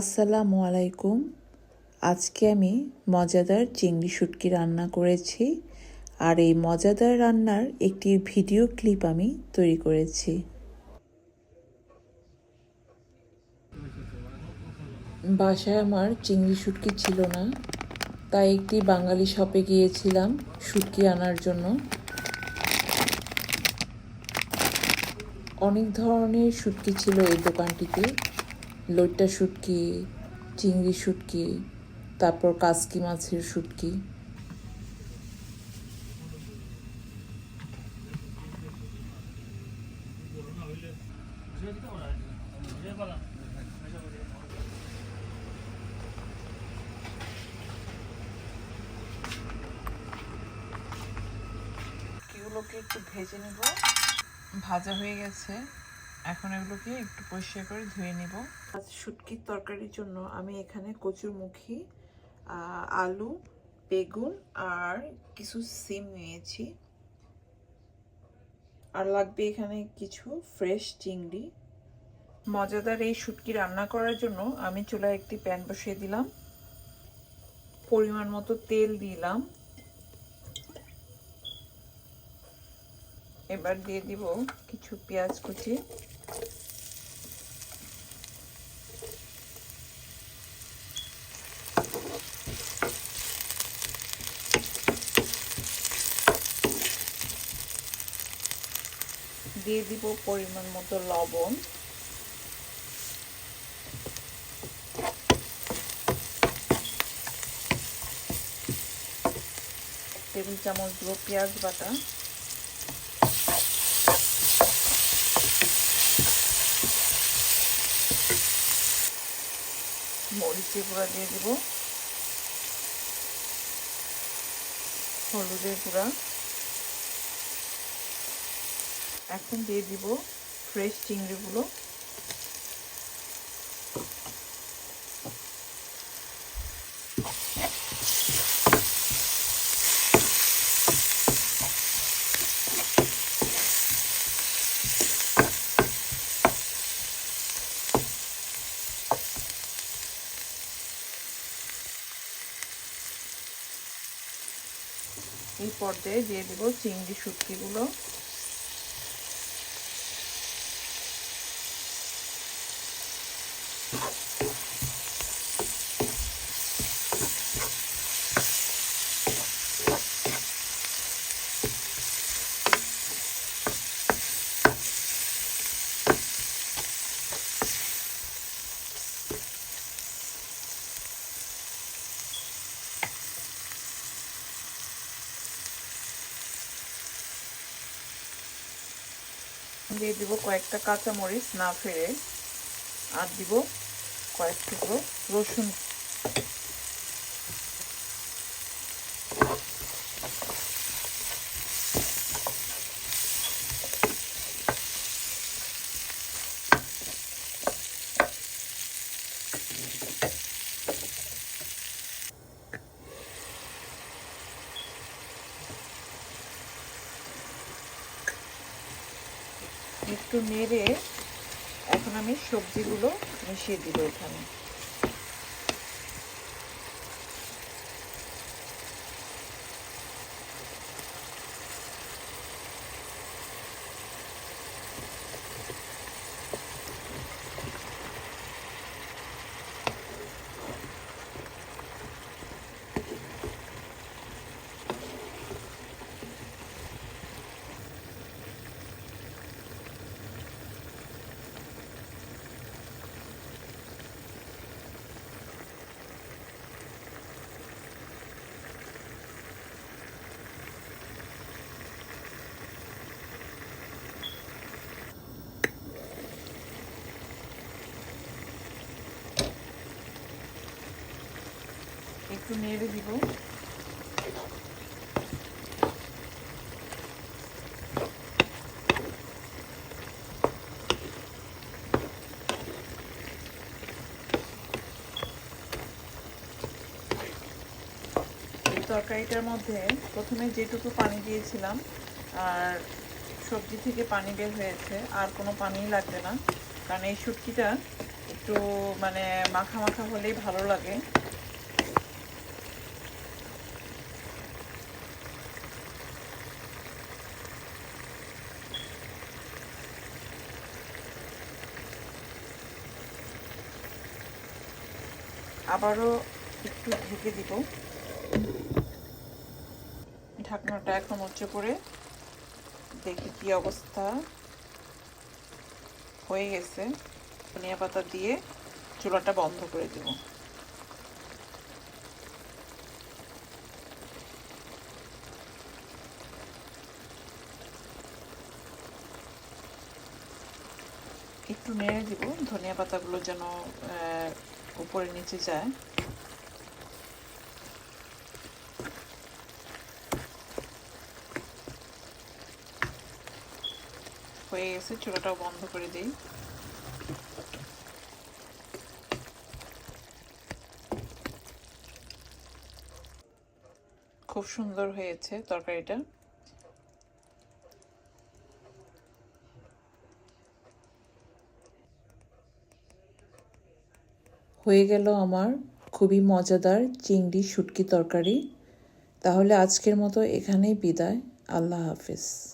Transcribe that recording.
আসসালামু আলাইকুম। আজকে আমি মজাদার চিংড়ি শুটকি রান্না করেছি আর এই মজাদার রান্নার একটি ভিডিও ক্লিপ আমি তৈরি করেছি। বাসায় আমার চিংড়ি শুটকি ছিল না, তাই একটি বাঙালি শপে গিয়েছিলাম শুটকি আনার জন্য। অনেক ধরনের শুটকি ছিল এই দোকানটিতে। লইট্টা শুটকি চিংড়ি শুটকি তারপর কাসকি মাছের শুটকি। একটু ভেজে নেব। ভাজা হয়ে গেছে। এখন এগুলোকে একটু পরিষ্কার করে ধুয়ে নেব। শুটকির তরকারির জন্য আমি এখানে কচুরমুখী আলু, বেগুন আর কিছু সিম নিয়েছি। আর লাগবে এখানে কিছু ফ্রেশ চিংড়ি। মজাদার এই শুটকি রান্না করার জন্য আমি চুলায় একটি প্যান বসিয়ে দিলাম। পরিমাণ মতো তেল দিলাম। এবার দিয়ে দিব কিছু পেঁয়াজ কুচি। দিয়ে দিব পরিমাণ মতো লবণ। টেবিল চামচ দিব পেঁয়াজ বাটা। মরিচের গুঁড়া দিয়ে দিব। হলুদের গুঁড়া। এখন দিয়ে দিব ফ্রেশ চিংড়িগুলো। এই পর্যায়ে দিয়ে দেব চিংড়ি শুটকিগুলো। দিয়ে দিব কয়েকটা কাঁচামরিচ না ফেরে আর দিব কয়েক টুকরো রসুন। একটু নেড়ে এখন আমি সবজিগুলো মিশিয়ে দিব এখানে। একটু নেড়ে দিব। তরকারিটার মধ্যে প্রথমে যেটুকু পানি দিয়েছিলাম, আর সবজি থেকে পানি বের হয়েছে, আর কোনো পানি লাগবে না। কারণ এই শুটকিটা একটু মানে মাখা মাখা হলেই ভালো লাগে। আবারও একটু ঢেকে দিব। ঢাকনাটা এখন উঁচু করে দেখি কি অবস্থা হয়ে গেছে। ধনিয়া পাতা দিয়ে চুলাটা বন্ধ করে দেব। একটু নেড়ে দিব। ধনিয়া পাতাগুলো যেন উপরে নিচে যায়। হয়ে গেছে চুলাটাও বন্ধ করে দিই। খুব সুন্দর হয়েছে তরকারিটা। হয়ে গেল আমার খুবই মজাদার চিংড়ি শুটকি তরকারি। তাহলে আজকের মতো এখানেই বিদায়। আল্লাহ হাফিজ।